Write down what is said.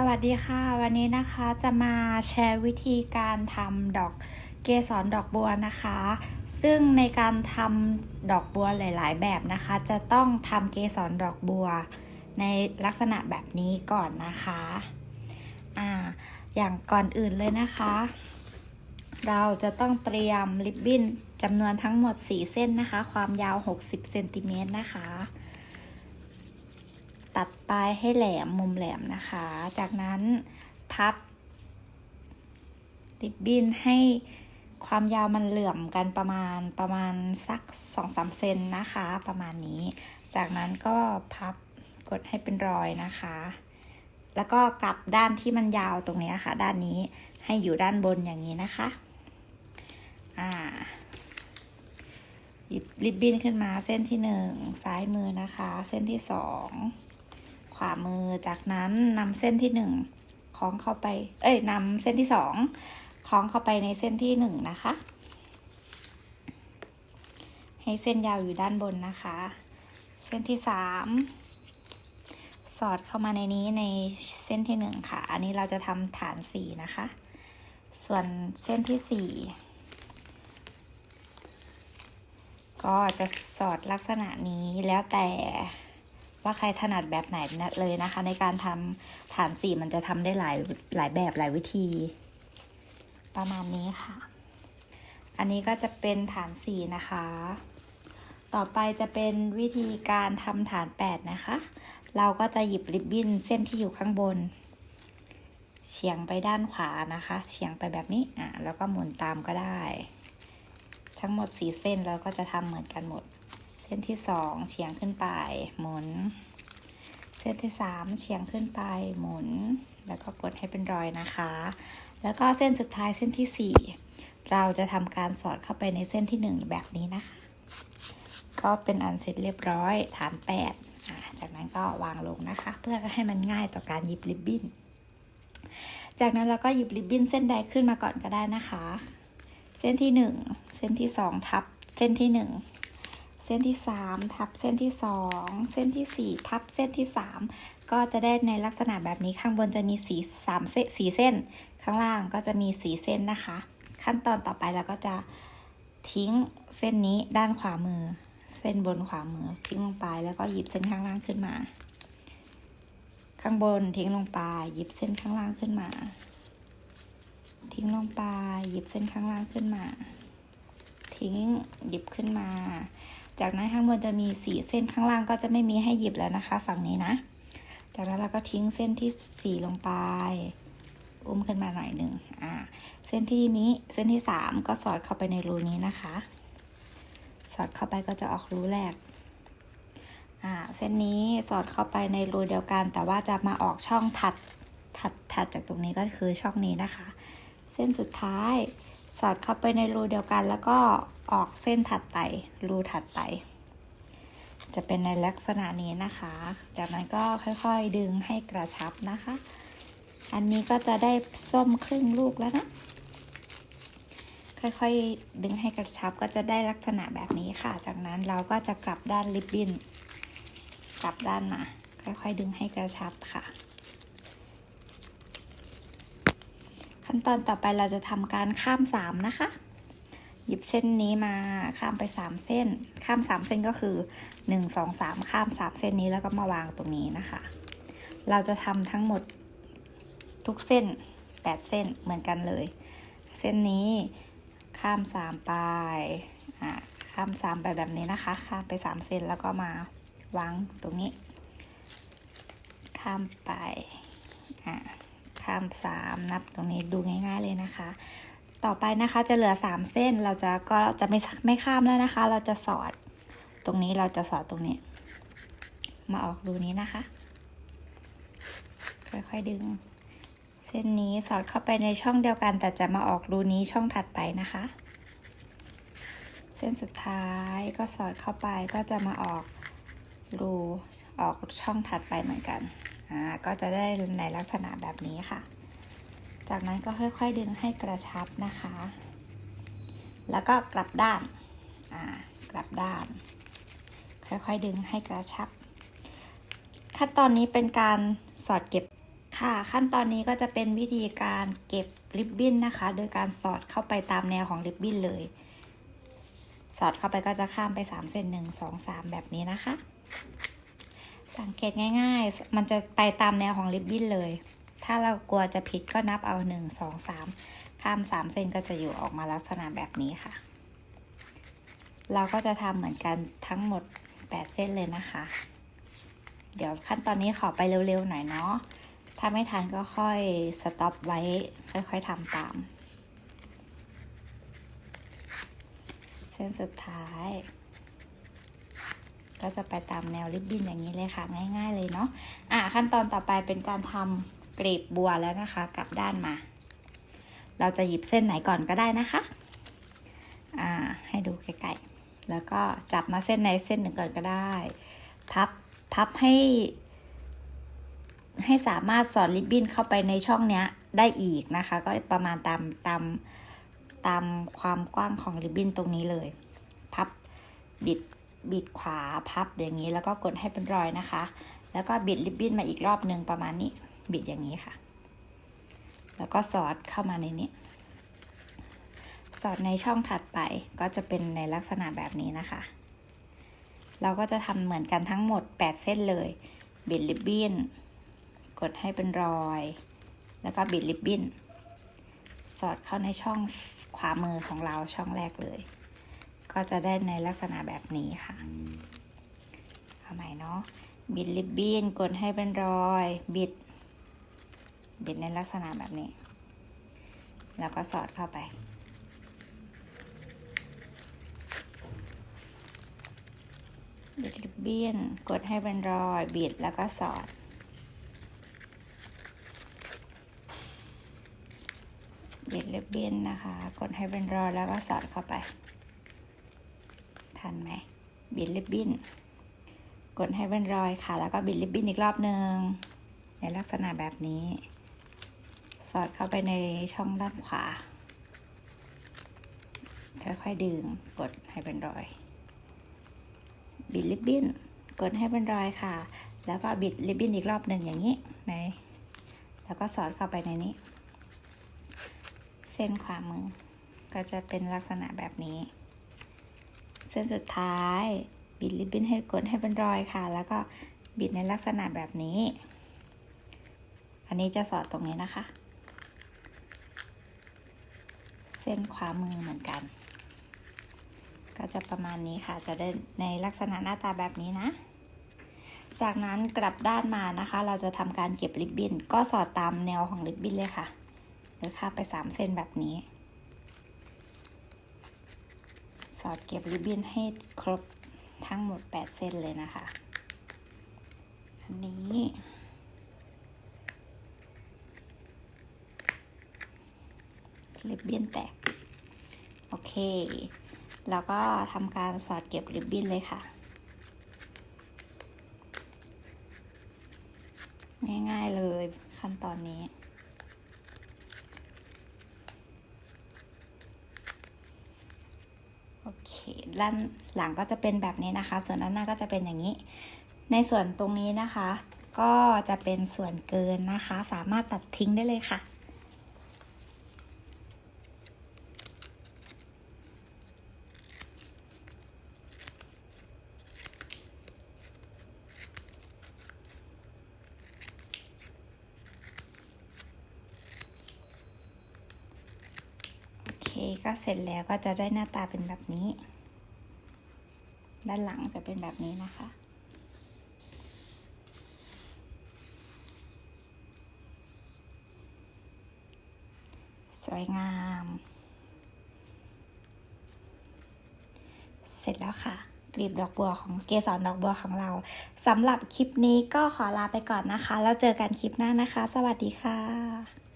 สวัสดีค่ะ วันนี้นะคะจะมาแชร์วิธีการทำดอกเกสรดอกบัวนะคะ ซึ่งในการทำดอกบัวหลาย ๆ แบบนะคะ จะต้องทำเกสรดอกบัว ในลักษณะแบบนี้ก่อนนะคะอ่าอย่างก่อนอื่นเลยนะคะ เราจะต้องเตรียมริบบิ้นจำนวนทั้งหมด 4 เส้นนะคะ ความยาว 60เซนติเมตรนะคะ ตัดปลายให้แหลมมุมแหลมนะคะ จากนั้นพับริบบิ้นให้ความยาวมันเหลื่อมกันประมาณประมาณสัก2-3เซนนะคะ ประมาณนี้ จากนั้นก็พับกดให้เป็นรอยนะคะ แล้วก็กลับด้านที่มันยาวตรงนี้ค่ะ ด้านนี้ให้อยู่ด้านบนอย่างนี้นะคะ อ่า หยิบริบบิ้นขึ้นมาเส้นที่หนึ่งซ้ายมือนะคะ เส้นที่สอง ขวามือจากนั้นนำเส้นที่หนึ่งคล้องเข้าไป เอ้ยนำเส้นที่สองคล้องเข้าไปในเส้นที่หนึ่งนะคะ ให้เส้นยาวอยู่ด้านบนนะคะ เส้นที่สามสอดเข้ามาในนี้ในเส้นที่หนึ่งค่ะ อันนี้เราจะทำฐานสี่นะคะ ส่วนเส้นที่สี่ก็จะสอดลักษณะนี้แล้วแต่ ว่าใครถนัดแบบไหนเลยนะคะ ในการทำฐานสีมันจะทำได้หลายหลายแบบหลายวิธี ประมาณนี้ค่ะ อันนี้ก็จะเป็นฐานสีนะคะ ต่อไปจะเป็นวิธีการทำฐานแปดนะคะ เราก็จะหยิบริบบิ้นเส้นที่อยู่ข้างบนเฉียงไปด้านขวานะคะ เฉียงไปแบบนี้อะแล้วก็หมุนตามก็ได้ ทั้งหมดสีเส้นเราก็จะทำเหมือนกันหมด ส้นที่สองเฉียงขึ้นไป หมุน เส้นที่สามเฉียงขึ้นไป หมุน แล้วก็กดให้เป็นรอยนะคะ แล้วก็เส้นสุดท้ายเส้นที่สี่เราจะทำการสอดเข้าไปในเส้นที่หนึ่งแบบนี้นะคะ ก็เป็นอันเสร็จเรียบร้อย ฐานแปดจากนั้นก็วางลงนะคะ เพื่อให้มันง่ายต่อการหยิบริบบิ้น จากนั้นเราก็หยิบริบบิ้นเส้นใดขึ้นมาก่อนก็ได้นะคะ เส้นที่หนึ่งเส้นที่สองทับ เส้นที่หนึ่ง เส้นที่สามทับเส้นที่สองเส้นที่สี่ทับเส้นที่สามก็จะได้ในลักษณะแบบนี้ข้างบนจะมีสีสามเส้นสีเส้น ข้างล่างก็จะมีสีเส้นนะคะ ขั้นตอนต่อไปเราก็จะทิ้งเส้นนี้ด้านขวามือ เส้นบนขวามือทิ้งลงไปแล้วก็หยิบเส้นข้างล่างขึ้นมา ข้างบนทิ้งลงไปหยิบเส้นข้างล่างขึ้นมา ทิ้งลงไปหยิบเส้นข้างล่างขึ้นมา ทิ้งหยิบขึ้นมา จากนั้นข้างบนจะมีสีเส้นข้างล่างก็จะไม่มีให้หยิบแล้วนะคะ ฝั่งนี้นะ จากนั้นเราก็ทิ้งเส้นที่สีลงไป อุ้มขึ้นมาหน่อยหนึ่งอ่า เส้นที่นี้เส้นที่สามก็สอดเข้าไปในรูนี้นะคะ สอดเข้าไปก็จะออกรูแรกอ่าเส้นนี้สอดเข้าไปในรูเดียวกัน แต่ว่าจะมาออกช่องถัดถัดถัดจากตรงนี้ก็คือช่องนี้นะคะ เส้นสุดท้าย สอดเข้าไปในรูเดียวกัน แล้วก็ออกเส้นถัดไปรูถัดไป จะเป็นในลักษณะนี้นะคะ จากนั้นก็ค่อยๆดึงให้กระชับนะคะ อันนี้ก็จะได้ส้มครึ่งลูกแล้วนะ ค่อยๆดึงให้กระชับก็จะได้ลักษณะแบบนี้ค่ะ จากนั้นเราก็จะกลับด้านริบบิ้นกลับด้านมา ค่อยๆดึงให้กระชับค่ะ ขั้นตอนต่อไปเราจะทำการข้ามสามนะคะ หยิบเส้นนี้มาข้ามไปสามเส้น ข้ามสามเส้นก็คือหนึ่งสองสามข้ามสามเส้นนี้แล้วก็มาวางตรงนี้นะคะ เราจะทำทั้งหมดทุกเส้นแปดเส้นเหมือนกันเลย เส้นนี้ข้ามสามไปอ่าข้ามสามไปแบบนี้นะคะ ข้ามไปสามเส้นแล้วก็มาวางตรงนี้ ข้ามไปอ่า ข้ามสามนับตรงนี้ดูง่ายๆเลยนะคะ ต่อไปนะคะจะเหลือสามเส้นเราจะก็จะไม่ไม่ข้ามแล้วนะคะ เราจะสอดตรงนี้เราจะสอดตรงนี้ มาออกรูนี้นะคะ ค่อยๆดึง เส้นนี้สอดเข้าไปในช่องเดียวกัน แต่จะมาออกรูนี้ช่องถัดไปนะคะ เส้นสุดท้ายก็สอดเข้าไปก็จะมาออกรูออกช่องถัดไปเหมือนกัน อ่าก็จะได้ในลักษณะแบบนี้ค่ะ จากนั้นก็ค่อยๆดึงให้กระชับนะคะ แล้วก็กลับด้านอ่ากลับด้าน ค่อยๆดึงให้กระชับ ขั้นตอนนี้เป็นการสอดเก็บค่ะ ขั้นตอนนี้ก็จะเป็นวิธีการเก็บริบบิ้นนะคะ โดยการสอดเข้าไปตามแนวของริบบิ้นเลย สอดเข้าไปก็จะข้ามไป 3 เส้น1 2 3 แบบนี้นะคะ สังเกตง่ายๆ มันจะไปตามแนวของริบบิ้นเลย ถ้าเรากลัวจะผิดก็นับเอา1 2 3ข้าม3เส้นก็จะอยู่ออกมาลักษณะแบบนี้ค่ะ เราก็จะทำเหมือนกันทั้งหมด8เส้นเลยนะคะ เดี๋ยวขั้นตอนนี้ขอไปเร็วๆหน่อยเนาะ ถ้าไม่ทันก็ค่อยสต็อปไว้ ค่อยๆทำตาม เส้นสุดท้าย ก็จะไปตามแนวริบบิ้นอย่างนี้เลยค่ะ ง่ายๆเลยเนาะอะขั้นตอนต่อไปเป็นการทำกรีบบัวแล้วนะคะ กลับด้านมา เราจะหยิบเส้นไหนก่อนก็ได้นะคะอ่าให้ดูใกล้ๆแล้วก็จับมาเส้นไหนเส้นหนึ่งก่อนก็ได้ พับพับให้ให้สามารถสอดริบบิ้นเข้าไปในช่องเนี้ยได้อีกนะคะ ก็ประมาณตามตามตามความกว้างของริบบิ้นตรงนี้เลย พับบิด บิดขวาพับอย่างนี้แล้วก็กดให้เป็นรอยนะคะ แล้วก็บิดริบบิ้นมาอีกรอบหนึ่งประมาณนี้ บิดอย่างนี้ค่ะ แล้วก็สอดเข้ามาในนี้สอดในช่องถัดไปก็จะเป็นในลักษณะแบบนี้นะคะ เราก็จะทำเหมือนกันทั้งหมด 8 เส้นเลย บิดริบบิ้น กดให้เป็นรอย แล้วก็บิดริบบิ้น สอดเข้าในช่องขวามือของเราช่องแรกเลย ก็จะได้ในลักษณะแบบนี้ค่ะ เอาใหม่เนาะ บิดริบบิ้นกดให้เป็นรอย บิด บิดในลักษณะแบบนี้ แล้วก็สอดเข้าไปบิดริบบิ้นกดให้เป็นรอย บิดแล้วก็สอด บิดริบบิ้นนะคะ กดให้เป็นรอยแล้วก็สอดเข้าไป ทันไหมบิดริบบิ้น กดให้เป็นรอยค่ะ แล้วก็บิดริบบิ้นอีกรอบหนึ่งในลักษณะแบบนี้ สอดเข้าไปในช่องด้านขวา ค่อยๆดึง กดให้เป็นรอย บิดริบบิ้น กดให้เป็นรอยค่ะ แล้วก็บิดริบบิ้นอีกรอบหนึ่งอย่างนี้ในแล้วก็สอดเข้าไปในนี้ เส้นขวามือก็จะเป็นลักษณะแบบนี้ เส้นสุดท้าย บิดริบบิ้นให้กดให้เป็นรอยค่ะ แล้วก็บิดในลักษณะแบบนี้ อันนี้จะสอดตรงนี้นะคะ เส้นขวามือเหมือนกัน ก็จะประมาณนี้ค่ะ จะได้ในลักษณะหน้าตาแบบนี้นะ จากนั้นกลับด้านมานะคะ เราจะทำการเก็บริบบิ้นก็สอดตามแนวของริบบิ้นเลยค่ะหรือข้ามไปสามเส้นแบบนี้ ส อดเก็บริบบิ้นให้ครบทั้งหมด 8 เส้นเลยนะคะ อันนี้ริบบิ้นแตก โอเค แล้วก็ทำการสอดเก็บริบบิ้นเลยค่ะ ง่ายๆเลยขั้นตอนนี้ โอเค ด้านหลังก็จะเป็นแบบนี้นะคะ ส่วนด้านหน้าก็จะเป็นอย่างนี้ ในส่วนตรงนี้นะคะ ก็จะเป็นส่วนเกินนะคะ สามารถตัดทิ้งได้เลยค่ะโอเคก็เสร็จแล้วก็จะได้หน้าตาเป็นแบบนี้ ด้านหลังจะเป็นแบบนี้นะคะ สวยงาม เสร็จแล้วค่ะกลีบดอกบัวของเกสรดอกบัวของเราสำหรับคลิปนี้ก็ขอลาไปก่อนนะคะ แล้วเจอกันคลิปหน้านะคะ สวัสดีค่ะ